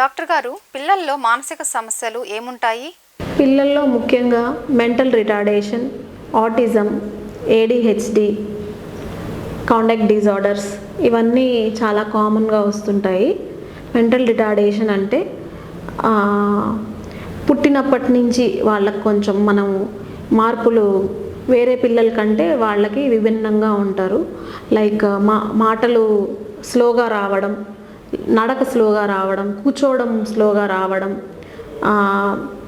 Doctor గారు పిల్లల్లో మానసిక సమస్యలు ఏముంటాయి? పిల్లల్లో ముఖ్యంగా mental retardation autism ADHD conduct disorders ఇవన్నీ చాలా కామన్గా వస్తుంటాయి. మెంటల్ రిటార్డేషన్ అంటే పుట్టినప్పటి నుంచి వాళ్ళకు కొంచెం మనం మార్పులు వేరే పిల్లల కంటే వాళ్ళకి విభిన్నంగా ఉంటారు. లైక్ మా మాటలు స్లోగా రావడం నడక స్లోగా రావడం కూర్చోవడం స్లోగా రావడం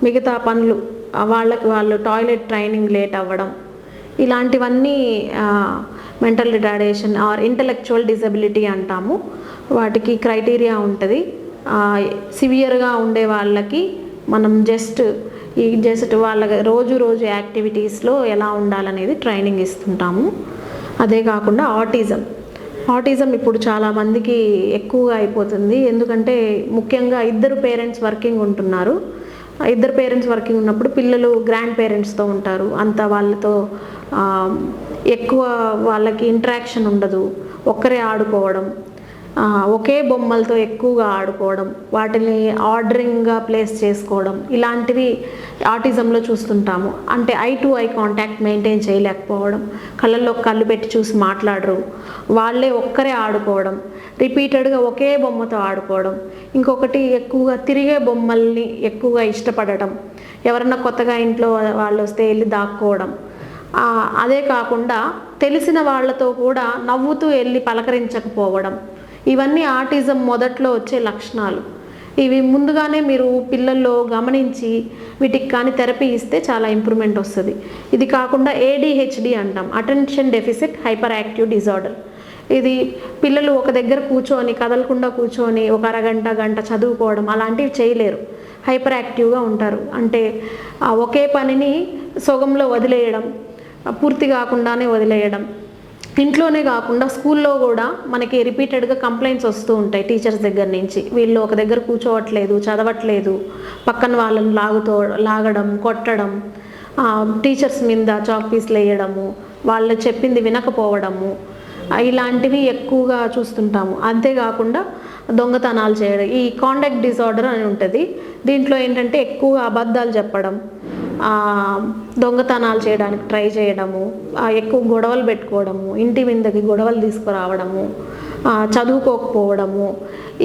మిగతా పనులు వాళ్ళకి వాళ్ళు టాయిలెట్ ట్రైనింగ్ లేట్ అవ్వడం ఇలాంటివన్నీ mental retardation or intellectual disability అంటాము. వాటికి క్రైటీరియా ఉంటుంది. సివియర్గా ఉండే వాళ్ళకి మనం జస్ట్ ఈ జస్ట్ వాళ్ళ రోజు రోజు యాక్టివిటీస్లో ఎలా ఉండాలనేది ట్రైనింగ్ ఇస్తుంటాము. అదే కాకుండా ఆటిజం. ఆటిజం ఇప్పుడు చాలా మందికి ఎక్కువగా అయిపోతుంది. ఎందుకంటే ముఖ్యంగా ఇద్దరు పేరెంట్స్ వర్కింగ్ ఉంటున్నారు. ఇద్దరు పేరెంట్స్ వర్కింగ్ ఉన్నప్పుడు పిల్లలు గ్రాండ్ పేరెంట్స్తో ఉంటారు. అంత వాళ్ళతో ఎక్కువ వాళ్ళకి ఇంటరాక్షన్ ఉండదు. ఒక్కరే ఆడుకోవడం ఒకే బొమ్మలతో ఎక్కువగా ఆడుకోవడం వాటిని ఆర్డరింగ్గా ప్లేస్ చేసుకోవడం ఇలాంటివి ఆటిజంలో చూస్తుంటాము. అంటే eye to eye contact maintain చేయలేకపోవడం కళ్ళల్లో కళ్ళు పెట్టి చూసి మాట్లాడరు. వాళ్ళే ఒక్కరే ఆడుకోవడం రిపీటెడ్గా ఒకే బొమ్మతో ఆడుకోవడం ఇంకొకటి ఎక్కువగా తిరిగే బొమ్మల్ని ఎక్కువగా ఇష్టపడటం ఎవరన్నా కొత్తగా ఇంట్లో వాళ్ళు వస్తే వెళ్ళి దాక్కోవడం. అదే కాకుండా తెలిసిన వాళ్ళతో కూడా నవ్వుతూ వెళ్ళి పలకరించకపోవడం. ఇవన్నీ ఆటిజం మొదట్లో వచ్చే లక్షణాలు. ఇవి ముందుగానే మీరు పిల్లల్లో గమనించి వీటికి కానీ థెరపీ ఇస్తే చాలా ఇంప్రూవ్మెంట్ వస్తుంది. ఇది కాకుండా ఏడిహెచ్డి అంటాం. Attention deficit hyperactive disorder. ఇది పిల్లలు ఒక దగ్గర కూర్చొని కదలకుండా కూర్చొని ఒక అరగంట గంట చదువుకోవడం అలాంటివి చేయలేరు. హైపర్ యాక్టివ్గా ఉంటారు. అంటే ఒకే పనిని సొగంలో వదిలేయడం పూర్తి కాకుండానే వదిలేయడం ఇంట్లోనే కాకుండా స్కూల్లో కూడా మనకి రిపీటెడ్గా కంప్లైంట్స్ వస్తూ ఉంటాయి టీచర్స్ దగ్గర నుంచి. వీళ్ళు ఒక దగ్గర కూర్చోవట్లేదు చదవట్లేదు పక్కన వాళ్ళని లాగుతో లాగడం కొట్టడం టీచర్స్ మీద చాక్ పీస్లు వేయడము వాళ్ళు చెప్పింది వినకపోవడము ఇలాంటివి ఎక్కువగా చూస్తుంటాము. అంతేకాకుండా దొంగతనాలు చేయడం ఈ కాండక్ట్ డిజార్డర్ అని ఉంటుంది. దీంట్లో ఏంటంటే ఎక్కువగా అబద్ధాలు చెప్పడం దొంగతనాలు చేయడానికి ట్రై చేయడము ఎక్కువ గొడవలు పెట్టుకోవడము ఇంటి విందకి గొడవలు తీసుకురావడము చదువుకోకపోవడము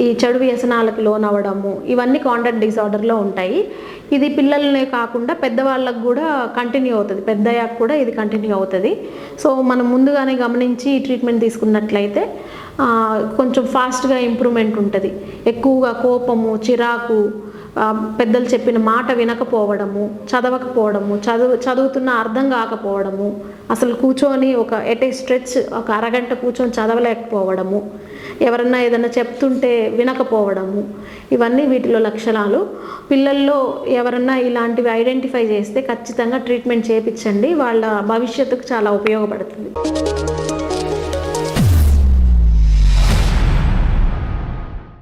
ఈ చెడు వ్యసనాలకు లోనవ్వడము ఇవన్నీ కాంటాక్ట్ డిసార్డర్లో ఉంటాయి. ఇది పిల్లలనే కాకుండా పెద్దవాళ్ళకు కూడా కంటిన్యూ అవుతుంది. పెద్దయ్యాక కూడా ఇది కంటిన్యూ అవుతుంది. సో మనం ముందుగానే గమనించి ట్రీట్మెంట్ తీసుకున్నట్లయితే కొంచెం ఫాస్ట్గా ఇంప్రూవ్మెంట్ ఉంటుంది. ఎక్కువగా కోపము చిరాకు పెద్దలు చెప్పిన మాట వినకపోవడము చదవకపోవడము చదువు చదువుతున్న అర్థం కాకపోవడము అసలు కూర్చొని ఒక ఎట్ ఏ స్ట్రెచ్ ఒక అరగంట కూర్చొని చదవలేకపోవడము ఎవరన్నా ఏదైనా చెప్తుంటే వినకపోవడము ఇవన్నీ వీటిలో లక్షణాలు. పిల్లల్లో ఎవరన్నా ఇలాంటివి ఐడెంటిఫై చేస్తే ఖచ్చితంగా ట్రీట్మెంట్ చేయించండి వాళ్ళ భవిష్యత్తుకు చాలా ఉపయోగపడుతుంది.